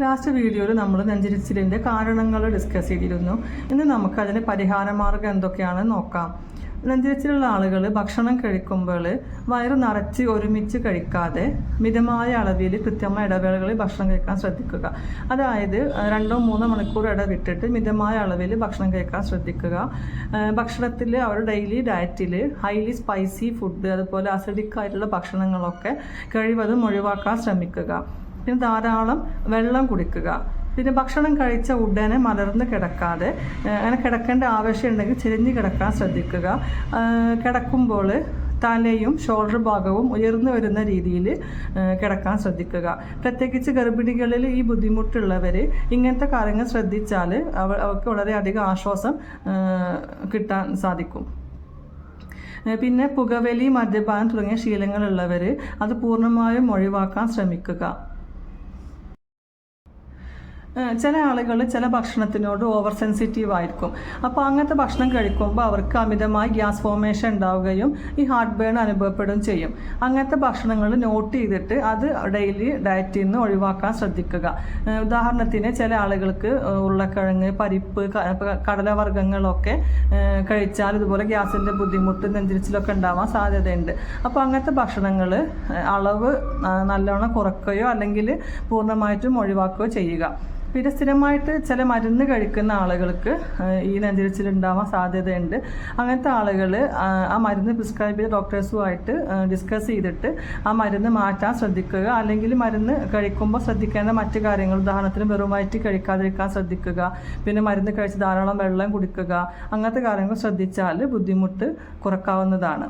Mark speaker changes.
Speaker 1: Last വീഡിയോയിൽ നമ്മൾ നെഞ്ചരിച്ചിലിന്റെ കാരണങ്ങൾ ഡിസ്കസ് ചെയ്തിരുന്നു. ഇന്ന് നമുക്ക് അതിന് പരിഹാര മാർഗം എന്തൊക്കെയാണെന്ന് നോക്കാം. നെഞ്ചരിച്ചിലുള്ള ആളുകൾ ഭക്ഷണം കഴിക്കുമ്പോൾ വയറ് നിറച്ച് ഒരുമിച്ച് കഴിക്കാതെ മിതമായ അളവിൽ കൃത്യമായ ഇടവേളകളിൽ ഭക്ഷണം കഴിക്കാൻ ശ്രദ്ധിക്കുക. അതായത് രണ്ടോ മൂന്നോ മണിക്കൂർ ഇടവിട്ടിട്ട് മിതമായ അളവിൽ ഭക്ഷണം കഴിക്കാൻ ശ്രദ്ധിക്കുക. ഭക്ഷണത്തിൽ അവർ ഡെയിലി ഡയറ്റിൽ ഹൈലി സ്പൈസി ഫുഡ് അതുപോലെ അസിഡിക് ആയിട്ടുള്ള ഭക്ഷണങ്ങളൊക്കെ കഴിവതും ഒഴിവാക്കാൻ ശ്രമിക്കുക. പിന്നെ ധാരാളം വെള്ളം കുടിക്കുക. പിന്നെ ഭക്ഷണം കഴിച്ച ഉടനെ മലർന്ന് കിടക്കാതെ അങ്ങനെ കിടക്കേണ്ട ആവശ്യമുണ്ടെങ്കിൽ ചെരിഞ്ഞ് കിടക്കാൻ ശ്രദ്ധിക്കുക. കിടക്കുമ്പോൾ തലയും ഷോൾഡർ ഭാഗവും ഉയർന്നു വരുന്ന രീതിയിൽ കിടക്കാൻ ശ്രദ്ധിക്കുക. പ്രത്യേകിച്ച് ഗർഭിണികളിൽ ഈ ബുദ്ധിമുട്ടുള്ളവർ ഇങ്ങനത്തെ കാര്യങ്ങൾ ശ്രദ്ധിച്ചാൽ അവ അവർക്ക് വളരെയധികം ആശ്വാസം കിട്ടാൻ സാധിക്കും. പിന്നെ പുകവലി മദ്യപാനം തുടങ്ങിയ ശീലങ്ങളുള്ളവർ അത് പൂർണമായും ഒഴിവാക്കാൻ ശ്രമിക്കുക. ചില ആളുകൾ ചില ഭക്ഷണത്തിനോട് ഓവർ സെൻസിറ്റീവ് ആയിരിക്കും. അപ്പോൾ അങ്ങനത്തെ ഭക്ഷണം കഴിക്കുമ്പോൾ അവർക്ക് അമിതമായി ഗ്യാസ് ഫോർമേഷൻ ഉണ്ടാവുകയും ഈ ഹാർട്ട് ബേൺ അനുഭവപ്പെടുകയും ചെയ്യും. അങ്ങനത്തെ ഭക്ഷണങ്ങൾ നോട്ട് ചെയ്തിട്ട് അത് ഡെയിലി ഡയറ്റിൽ നിന്ന് ഒഴിവാക്കാൻ ശ്രദ്ധിക്കുക. ഉദാഹരണത്തിന് ചില ആളുകൾക്ക് ഉരുളക്കിഴങ്ങ് പരിപ്പ് കടലവർഗങ്ങളൊക്കെ കഴിച്ചാൽ ഇതുപോലെ ഗ്യാസിന്റെ ബുദ്ധിമുട്ട് നെഞ്ചിരിച്ചിലൊക്കെ ഉണ്ടാവാൻ സാധ്യതയുണ്ട്. അപ്പോൾ അങ്ങനത്തെ ഭക്ഷണങ്ങൾ അളവ് നല്ലോണം കുറയ്ക്കുകയോ അല്ലെങ്കിൽ പൂർണമായിട്ടും ഒഴിവാക്കുകയോ ചെയ്യുക. പിന്നെ സ്ഥിരമായിട്ട് ചില മരുന്ന് കഴിക്കുന്ന ആളുകൾക്ക് ഈ നെഞ്ചിരിച്ചിൽ ഉണ്ടാവാൻ സാധ്യതയുണ്ട്. അങ്ങനത്തെ ആളുകൾ ആ മരുന്ന് പ്രിസ്ക്രൈബ് ചെയ്ത ഡോക്ടേഴ്സുമായിട്ട് ഡിസ്കസ് ചെയ്തിട്ട് ആ മരുന്ന് മാറ്റാൻ ശ്രദ്ധിക്കുക. അല്ലെങ്കിൽ മരുന്ന് കഴിക്കുമ്പോൾ ശ്രദ്ധിക്കേണ്ട മറ്റു കാര്യങ്ങൾ ഉദാഹരണത്തിന് വെറും വയറ്റി കഴിക്കാതിരിക്കാൻ ശ്രദ്ധിക്കുക. പിന്നെ മരുന്ന് കഴിച്ച് ധാരാളം വെള്ളം കുടിക്കുക. അങ്ങനത്തെ കാര്യങ്ങൾ ശ്രദ്ധിച്ചാൽ ബുദ്ധിമുട്ട് കുറക്കാവുന്നതാണ്.